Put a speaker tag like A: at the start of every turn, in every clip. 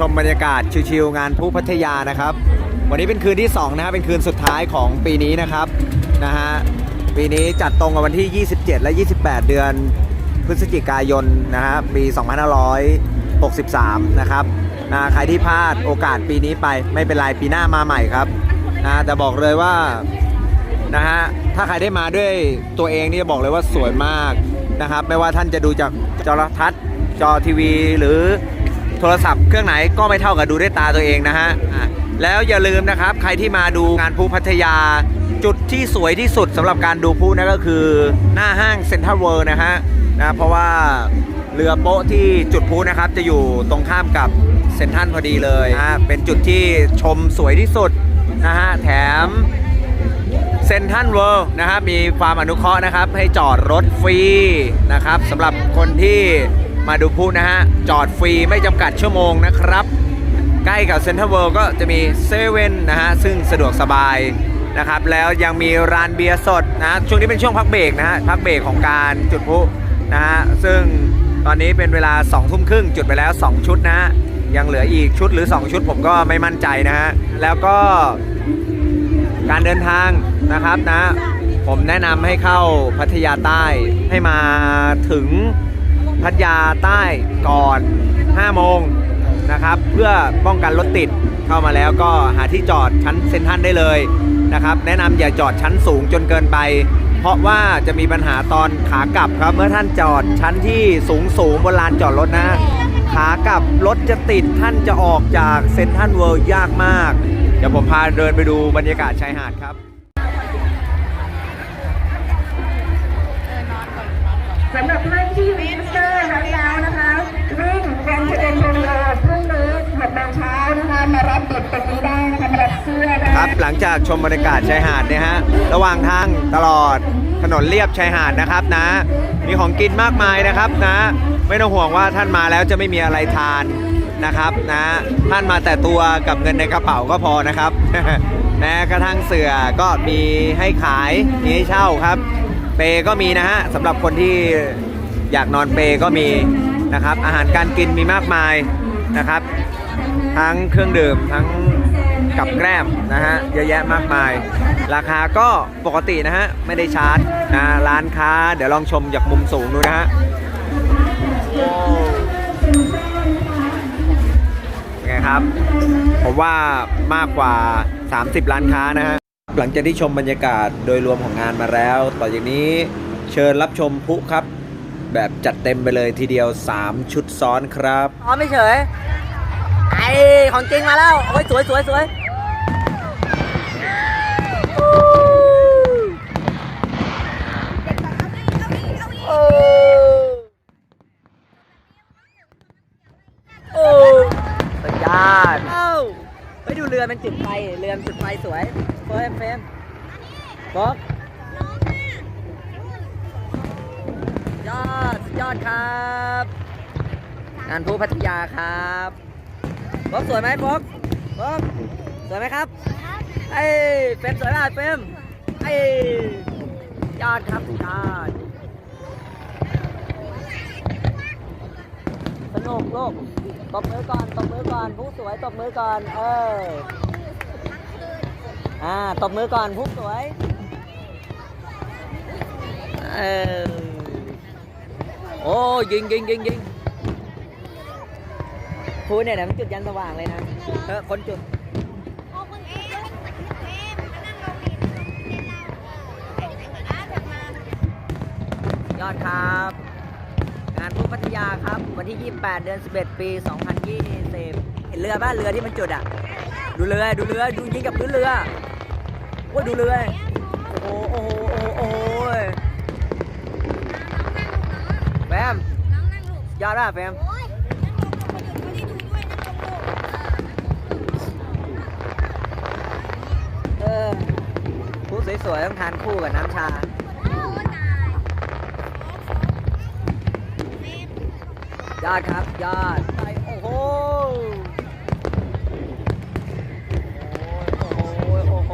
A: ชมบรรยากาศชิวๆงานผู้พัทยานะครับ วันนี้เป็นคืนที่2นะครับเป็นคืนสุดท้ายของปีนี้นะครับนะฮะปีนี้จัดตรงกับวันที่ 27 และ 28 เดือนพฤศจิกายนนะฮะปี 2563 นะครับนะใครที่พลาดโอกาสปีนี้ไปไม่เป็นไรปีหน้ามาใหม่ครับนะแต่บอกเลยว่านะฮะถ้าใครได้มาด้วยตัวเองนี่จะบอกเลยว่าสวยมากนะครับ ไม่ว่าท่านจะดูจากจอทัศน์จอทีวีหรือ โทรศัพท์เครื่องไหนก็ไม่เท่ากับดูด้วยตาตัวเองนะฮะแล้วอย่าลืมนะครับ ใครที่มาดูงานพลุพัทยา จุดที่สวยที่สุดสำหรับการดูพลุนั่นก็คือหน้าห้างเซ็นทรัลเวิลด์นะฮะนะเพราะว่าเรือโป๊ะที่จุดพลุนะครับ จะอยู่ตรงข้ามกับเซ็นทรัลพอดีเลยนะเป็นจุดที่ชมสวยที่สุดนะฮะแถมเซ็นทันเวิลด์นะครับมีความอนุเคราะห์นะครับ ให้จอดรถฟรีนะครับสำหรับคนที่ มาดูพลุนะฮะ จอดฟรีไม่จำกัดชั่วโมงนะครับ ใกล้กับเซ็นทันเวิลด์ก็จะมีเซเว่นนะฮะ ซึ่งสะดวกสบายนะครับ แล้วยังมีร้านเบียร์สดนะช่วงนี้เป็นช่วงพักเบรกนะฮะ พักเบรกของการจุดพลุนะฮะ ซึ่งตอนนี้เป็นเวลา2ทุ่มครึ่งจุดไปแล้ว 2 ชุดนะฮะ ยังเหลืออีกชุดหรือ 2 ชุดผมก็ไม่มั่นใจนะฮะ แล้วก็การเดินทางนะครับนะ ผมแนะนำให้เข้าพัทยาใต้ให้มาถึง พัทยาใต้ก่อน 5 โมงนะครับ เพื่อป้องกันรถติดเข้ามาแล้วก็หาที่จอดชั้นเซ็นทรัลได้เลยนะครับ แนะนำอย่าจอดชั้นสูงจนเกินไป เพราะว่าจะมีปัญหาตอนขากลับครับ เมื่อท่านจอดชั้นที่สูงสูงบนลานจอดรถนะ ขากลับรถจะติดท่านจะออกจากเซ็นทรัลเวิลด์ยากมาก เดี๋ยวผมพาเดินไปดูบรรยากาศชายหาดครับ
B: สำหรับท่านที่รีจิสเครับ
A: หลังจากชมบรรยากาศชายหาดเนี่ยฮะระหว่างทางตลอดถนนเลียบชายหาดนะครับนะ มีของกินมากมายนะครับนะ ไม่ต้องห่วงว่าท่านมาแล้วจะไม่มีอะไรทานนะครับนะท่านมาแต่ตัวกับเงินในกระเป๋าก็พอนะครับแม้กระทั่งเสือก็มีให้ขายมีให้เช่าครับ เปก็มีนะฮะสำหรับคนที่อยากนอนเปก็มีนะครับ อาหารการกินมีมากมายนะครับ ทั้งเครื่องดื่มทั้ง กับแกล้มนะฮะเยอะแยะมากมาย ราคาก็ปกตินะฮะไม่ได้ชาร์จนะร้านค้าเดี๋ยวลองชมจากมุมสูงดูนะฮะไงครับผมว่ามากกว่า 30 ร้านค้านะฮะหลังจากที่ชมบรรยากาศโดยรวมของงานมาแล้ว ต่อจากนี้เชิญรับชมพุครับ แบบจัดเต็มไปเลยทีเดียว 3 ชุดซ้อนครับ
C: อ๋อไม่เฉย ไอ้ของจริงมาแล้วโอ้ยสวยสวยสวยโอ้โอ้สุดยอดเอ้าไปดูเรือมันจุดไฟเรือมันจุดไฟสวยเฟรมเฟรมบ๊อบยอดสุดยอดครับงานผู้พัทยาครับ บ๊อบสวยไหมบ๊อบบ๊อบสวยไหมครับไอ้ยเฟรมสวยมากเฟรมไอ้ยยอดครับยอดสนุกลูกตบมือก่อนตบมือก่อนผู้สวยตบมือก่อนเอออ่าตบมือก่อนผู้สวยเออโอ้ยิงยิงยิงยิง พูเนี่ยนะมันจุดยันสว่างเลยนะเออคนจุดยอดครับ งานพุพัทยาครับ วันที่ 28 เดือน 11 ปี 2020เห็นเรือบ้านเรือที่มันจุดอะ ดูเรือดูเรือดูยิงกับพื้นเรือโอ้ยดูเรือโอ้โหโอ้โหโอ้โหโอ้โหแฟมยอดอะแฟม สวยต้องทานคู่กับน้ำชา ยอดครับ ยอดโอ้โหโอ้โห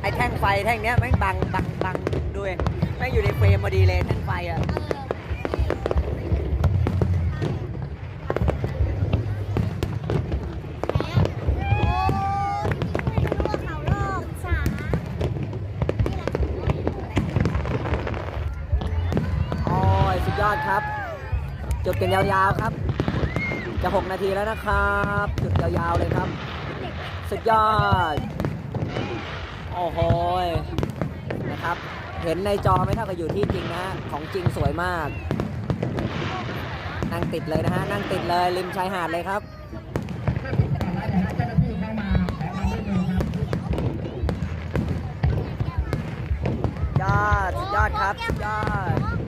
C: ไอแท่งไฟแท่งเนี้ยไม่บังบังบังด้วยไม่อยู่ในเฟรมพอดีเลยแท่งไฟอะ กันยาวๆครับ จะ 6 นาทีแล้วนะครับจุดยาวๆเลยครับ สุดยอด โอ้โหนะครับ เห็นในจอไม่เท่ากับอยู่ที่จริงนะ ของจริงสวยมาก นั่งติดเลยนะฮะ นั่งติดเลยริมชายหาดเลยครับยอดสุดยอดครับสุดยอด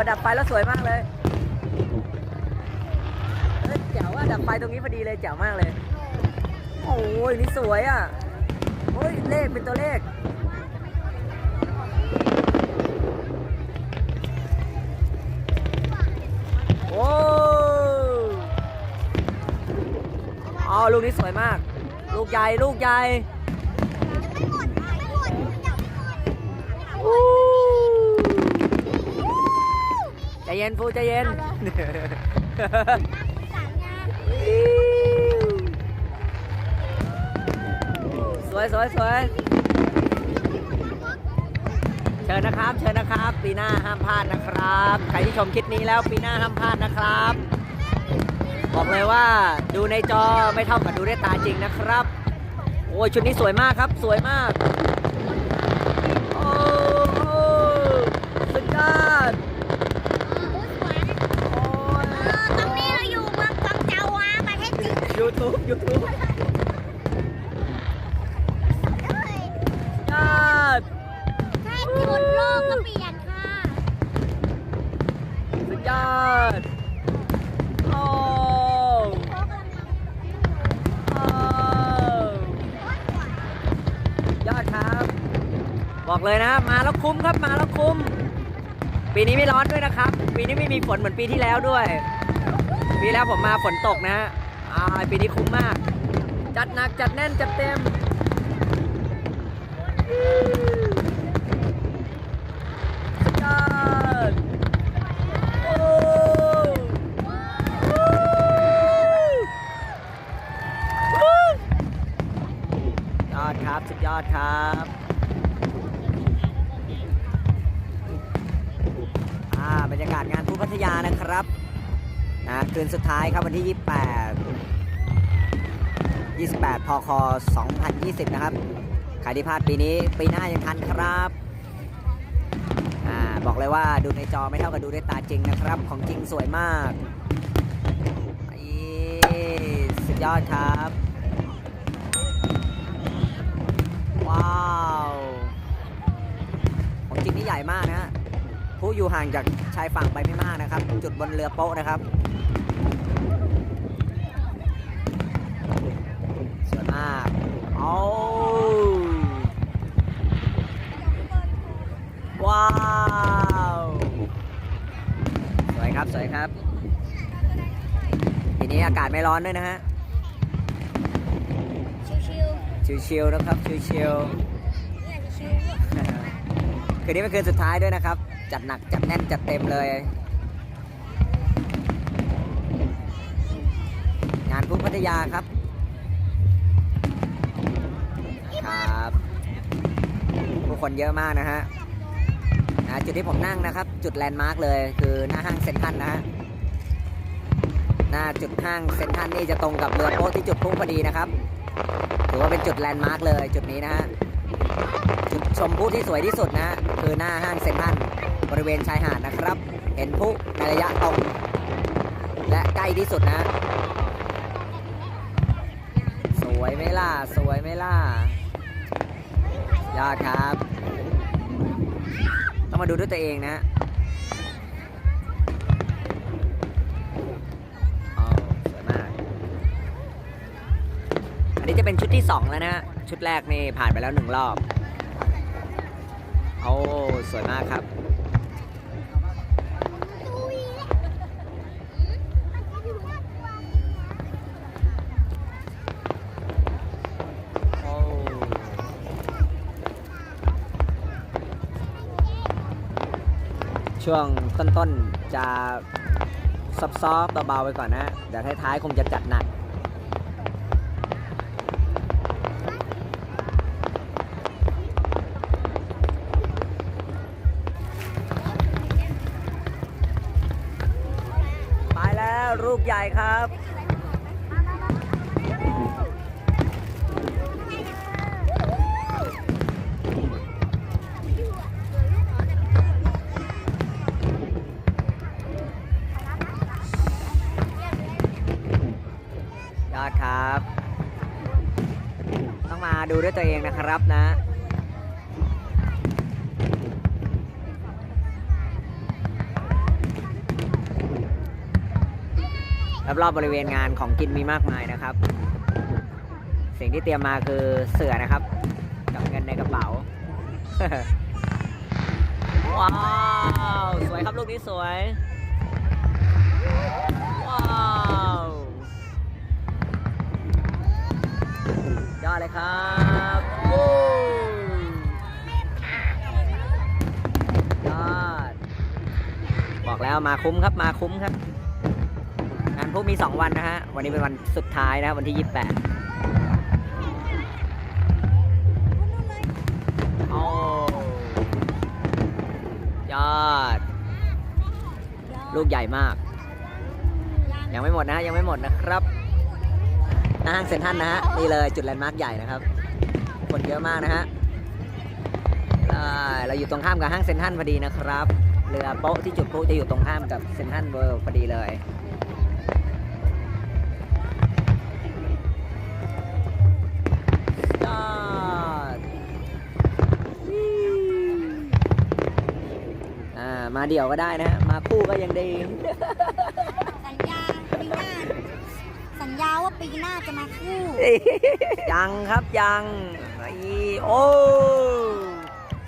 C: โอ้พอดับไฟแล้วสวยมากเลยเอ้ยแจ๋วอะดับไฟตรงนี้พอดีเลยแจ๋วมากเลย โอ้ยนี่สวยอะโอ้ยเลขเป็นตัวเลขโอ้อ๋อลูกนี้สวยมาก ลูกใหญ่ลูกใหญ่อู้ใจ เย็นฟูใจเย็น สวยสวยสวยเชิญนะครับ เชิญนะครับ ปีหน้าห้ามพลาดนะครับ ใครที่ชมคลิปนี้แล้วปีหน้าห้ามพลาดนะครับ บอกเลยว่าดูในจอไม่เท่ากับดูด้วยตาจริงนะครับ โอ้ยชุดนี้สวยมากครับ สวยมาก โอ้โหสุดยอดโอ้ย
D: ตรงนี้เราอยู่เมืองกวางเจาวาประเทศจีน
C: ยู ทูบยูทูบยอด
D: แค่จุดโลกก็เปลี่ยนค่ะ
C: สุดยอดโอ้โอ้ยอดครับ บอกเลยนะ มาแล้วคุ้มครับ มาแล้วคุ้ม ปีนี้ไม่ร้อนด้วยนะครับ ปีนี้ไม่มีฝนเหมือนปีที่แล้วด้วย ปีแล้วผมมาฝนตกนะฮะอ่า ปีนี้คุ้มมาก จัดหนักจัดแน่นจัดเต็มสุดยอดโอ้ยอดครับสุดยอดครับบรรยากาศงานทุพัทยานะครับนะคืนสุดท้ายครับวันที่ 28 ค2020 นะครับใครที่พลาดปีนี้ปีหน้ายังทันครับอ่าบอกเลยว่าดูในจอไม่เท่ากับดูด้วยตาจริงนะครับ ของจริงสวยมากอีสุดยอดครับ ว้าวของจริงนี่ใหญ่มากนะฮะผู้อยู่ห่างจากชายฝั่งไปไม่มากนะครับ จุดบนเรือโป๊ะนะครับ สวย มากโอ้ว้าว สวยครับ สวยครับ ทีนี้อากาศไม่ร้อนด้วยนะฮะ
D: ชิว
C: ชิวๆนะครับชิว
D: ๆเนี่ยชิว
C: ๆคืนนี้เป็นคืนสุดท้ายด้วยนะครับ จัดหนัก จัดแน่น จัดเต็มเลยงานพุพัทยาครับครับ ผู้คนเยอะมากนะฮะนะจุดที่ผมนั่งนะครับ จุดแลนด์มาร์กเลย คือหน้าห้างเซ็นทรัลนะฮะหน้าจุดห้างเซ็นทรัลนี่จะตรงกับเรือโป๊ะที่จุดพุ่งพอดีนะครับถือว่าเป็นจุดแลนด์มาร์กเลยจุดนี้นะฮะจุดชมผู้ที่สวยที่สุดนะฮะคือหน้าห้างเซ็นทรัลบริเวณชายหาดนะครับ เห็นผู้ในระยะตรงและใกล้ที่สุดนะ สวยไหมล่ะสวยไหมล่ะ ยอดครับ ต้องมาดูด้วยตัวเองนะโอ้สวยมาก อันนี้จะเป็นชุดที่ 2 แล้วนะฮะชุดแรกนี่ผ่านไปแล้วหนึ่งรอบ โอ้ สวยมากครับ ช่วงต้นๆจะซอฟๆเบาๆไปก่อนนะเดี๋ยวท้ายๆคงจะจัดหนักไปแล้วลูกใหญ่ครับ ด้วยตัวเองนะครับนะรอบๆบริเวณงานของกินมีมากมายนะครับ สิ่งที่เตรียมมาคือเสือนะครับ กับเงินในกระเป๋า ว้าว สวยครับลูกนี้สวย ยอดเลยครับโอ้ยอด บอกแล้วมาคุ้มครับมาคุ้มครับ งานพวกมี 2 วันนะฮะ วันนี้เป็นวันสุดท้ายนะครับวันที่ 28 โอ้ยอด ลูกใหญ่มาก ยังไม่หมดนะฮะยังไม่หมดนะครับ หน้าห้างเซ็นทรัลนะฮะนี่เลยจุดแลนด์มาร์คใหญ่นะครับคนเยอะมากนะฮะอ่าเราอยู่ตรงข้ามกับห้างเซ็นทรัลพอดีนะครับเรือโป๊ะที่จุดพลุจะอยู่ตรงข้ามกับเซ็นทรัลเวิลด์พอดีเลยยอดอ่ามาเดี่ยวก็ได้นะฮะมาคู่ก็ยังดี
D: ว่าปีหน้าจะมาคู่
C: ยังครับยังไอโอ้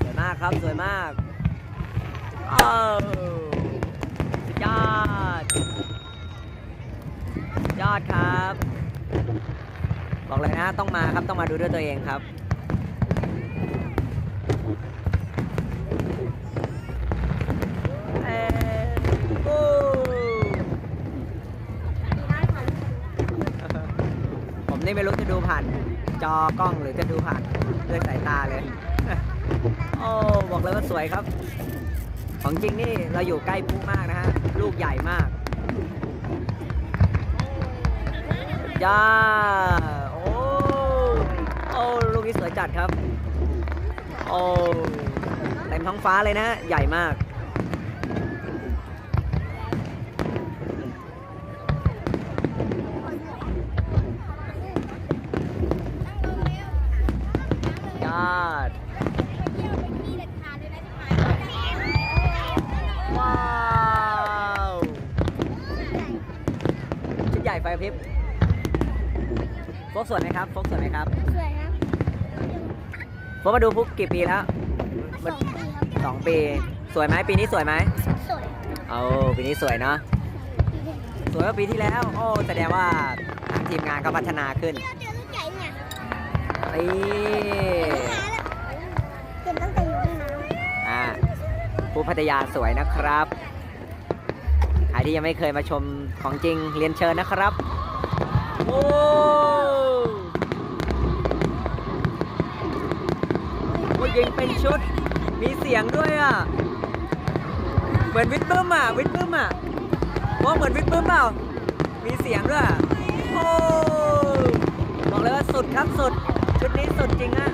C: สวยมากครับสวยมากโอ้สุดยอดยอดครับ บอกเลยนะต้องมาครับต้องมาดูด้วยตัวเองครับ เอ่อโอ้ ผม นี่ไม่รู้จะดูผ่านจอกล้องหรือจะดูผ่านด้วยสายตาเลย โอ้บอกเลยว่าสวยครับ ของจริงนี่เราอยู่ใกล้พุมากนะฮะ ลูกใหญ่มากจ้าโอ้โอ้ลูกนี้สวยจัดครับ โอ้เต็มท้องฟ้าเลยนะฮะ ใหญ่มาก พริบโฟกสวยไหมครับโฟกสวยไหมครับ
D: สวยครับ
C: โฟกมาดูพุกกี่ปีแล้ว
D: สองปีครับ
C: สองปี สวยไหมปีนี้สวยไหม
D: สวย
C: เอาปีนี้สวยเนาะสวยกว่าปีที่แล้ว โอ้แสดงว่าทางทีมงานก็พัฒนาขึ้น
D: เจอลูกใหญ่เนี่ย
C: นี่
D: เก็บตั้งแต่อยู่ในน้ำ
C: อ่าผู้พัทยาสวยนะครับใคร ที่ยังไม่เคยมาชมของจริงเรียนเชิญนะครับโอ้โอ้ยิงเป็นชุด มีเสียงด้วยอะ เหมือนวิทย์บึ้มอะ วิทย์บึ้มอะว่าเหมือนวิทย์บึ้มเปล่า มีเสียงด้วยโอ้บอกเลยว่าสุดครับสุด ชุดนี้สุดจริงอะ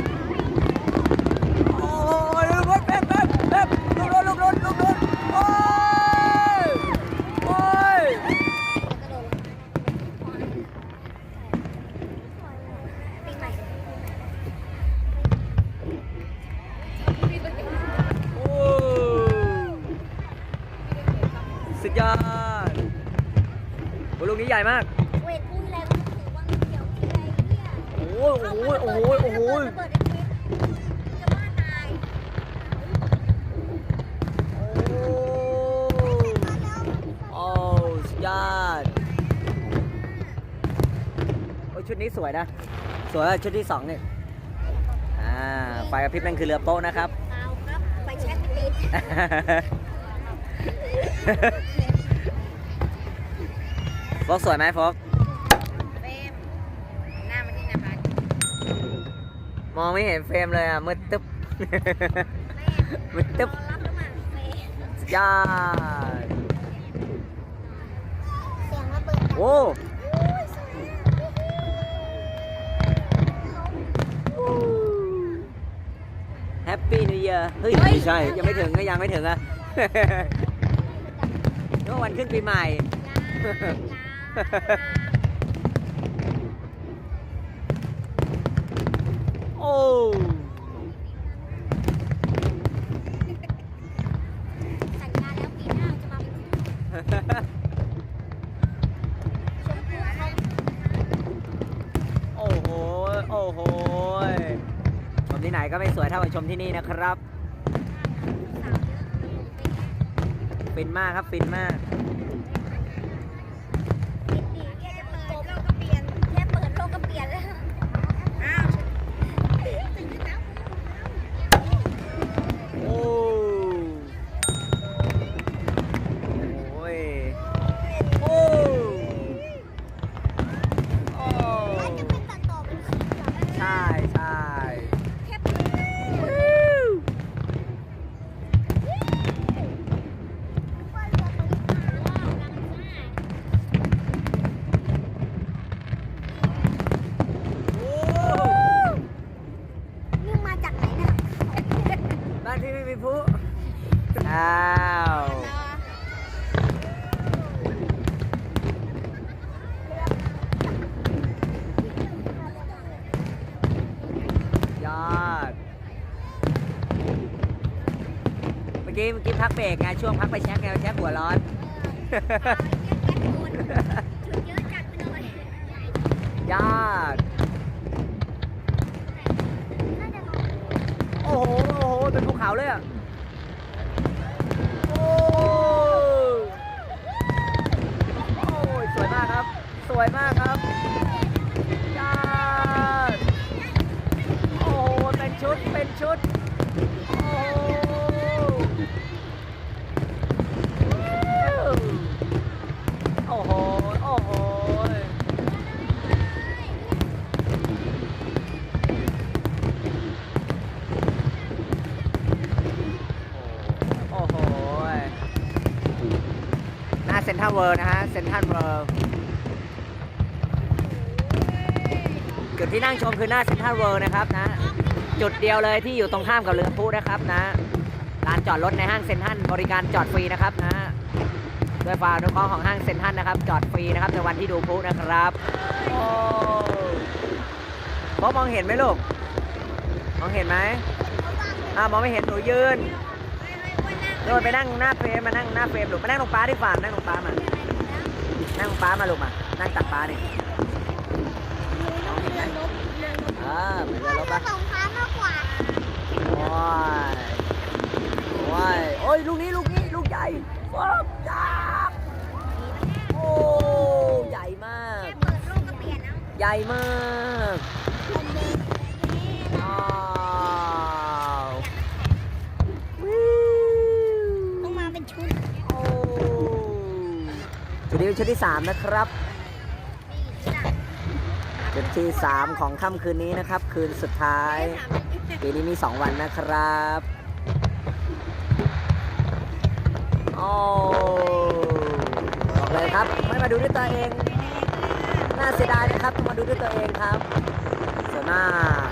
C: ญ่มาก
D: เวทพูดอะไรก็ถือว่าเกี่ยวที่ไรเนี่ย
C: โอ้โอ้โหโอ้โหโอ้โห
D: ระเบิดไอ้ทิพย์จะว่าตาย
C: โอ้โอ้สุดยอดโอ้ยชุดนี้สวยนะ สวยชุดที่สองเนี่ยอ่าไฟกระพริบนั่นคือเรือโป๊ะนะครับ
D: เปล่าครับ ไปแช็คติด
C: ฟกสวยไหมโฟก
D: เฟรมหน้ามาที่นะคะ
C: มองไม่เห็นเฟรมเลยอะมืดตึ๊บมืดตึ๊บ
D: รอรับแล้วมาเฟรม
C: สุดยอด
D: เสียงระเบิด
C: โอ้แฮปปี้นิวเ a ียร์เฮ้ยไม่ใช่ ยังไม่ถึงก็ยังไม่ถึงอะก็วันขึ้นปีใหม่ โอ้
D: สัญญาแล้วปีหน้าจะมาเป็นชมพู่เขา
C: โอ้โห โอ้โหชมที่ไหนก็ไม่สวยเท่ากับชมที่นี่นะครับฟินมากครับฟินมาก
D: ยอด เมื่อกี้เมื่
C: อกี้พักเบรกไงช่วงพักไปแช็คไงแช็คหัวร้อน ยอด โอ้โห โอ้โห เป็นภูเขาเลยอะ โอ้โอ้ยสวยมากครับ สวยมากครับ ชุด เป็นชุด โอ้โอ้โห โอ้โหโอ้โหหน้าเซ็นทรัลเวิลด์นะฮะ เซ็นทรัลเวิลด์จุดที่นั่งชมคือหน้าเซ็นทรัลเวิลด์นะครับนะ จุดเดียวเลยที่อยู่ตรงข้ามกับเรือพลุนะครับนะลานจอดรถในห้างเซ็นทรัลบริการจอดฟรีนะครับนะด้วยความอนุเคราะห์ของห้างเซ็นทรัลนะครับ จอดฟรีนะครับในวันที่ดูพลุนะครับโอ้พบมองเห็นไหมลูก มองเห็นไหมอ่ามองไม่เห็นหนูยืนโดนไปนั่งหน้าเฟรมมานั่งหน้าเฟรมลูกมานั่งตรงป้าที่ฝ่านั่งตรงป้ามา นั่งป้ามาลูกมา นั่งตักป้านี่ อ่าเหมือนเรือรบปะ
D: สองพันมากกว่า
C: โอ้ยโอ้ยโอ้ยลูกนี้ลูกนี้ลูกใหญ่ว้าวยักษ์โอ้ใหญ่มาก
D: แค่เปิดโลกก็เปลี่ยนแล้ว
C: ใหญ่มาก
D: คอมเมนต์
C: อ้าววิว
D: ต้องมาเป็นชุด
C: โอ้ชุดนี้เป็นชุดที่3นะครับ จุดที่3ของค่ำคืนนี้นะครับ คืนสุดท้ายปีนี้มี2วันนะครับ โอ้บอกเลยครับ ไม่มาดูด้วยตัวเอง น่าเสียดายนะครับต้องมาดูด้วยตัวเองครับสวนมาก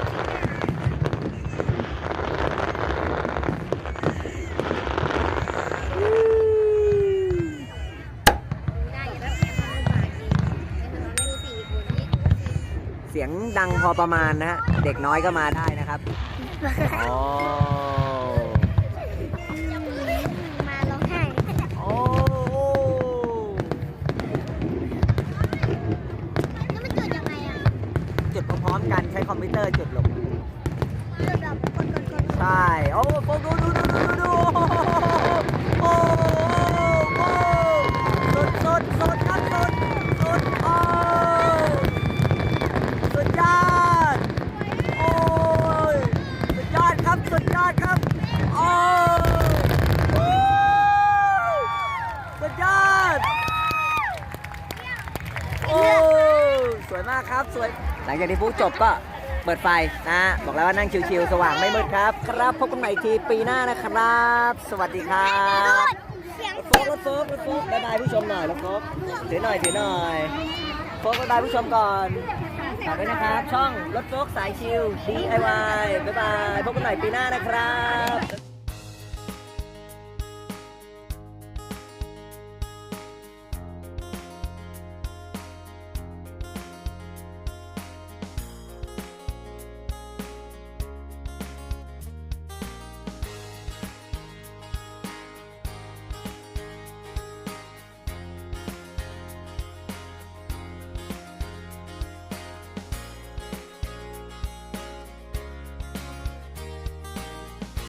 C: วิว
D: ได้อยู่แล้วแค่ความลำบากเองแต่ตอนไม่รู้สี่คนนี้
C: เสี ยงดังพอประมาณนะฮะ เด็กน้อยก็มาได้นะครับโอ้
D: มาร้องไห้
C: โอ้
D: แล้วมันเกิดยังไงอะ
C: จุดพร้อมมกันใช้คอมพิวเตอร์จุดลงใช่ โอ้โฟกดูดูดูดูดูโอ้โหสุดสุดสุดครับสุดสุดโอ้สุดยอด โอ้ย สุดยอดครับ สุดยอดครับ โอ้วู้สุดยอด โอ้ ส วยมากครับสวย หลังจากที่พูจบก็เปิดไฟนะฮะบอกแล้วว่านั่งชิวๆสว่างไม่มืดครับ ครับพบกันใหม่อีกทีปีหน้านะครับ สวัสดีครับรถโฟกรถโฟกรถโฟกบ๊ายบายผู้ชมหน่อยรถโฟกถือหน่อยถือหน่อยโฟกบ๊ายบายผู้ชมก่อนฝากด้วยนะครับ ช่องรถโฟกสายชิว DIY บ๊ายบายพบกันใหม่ปีหน้านะครับ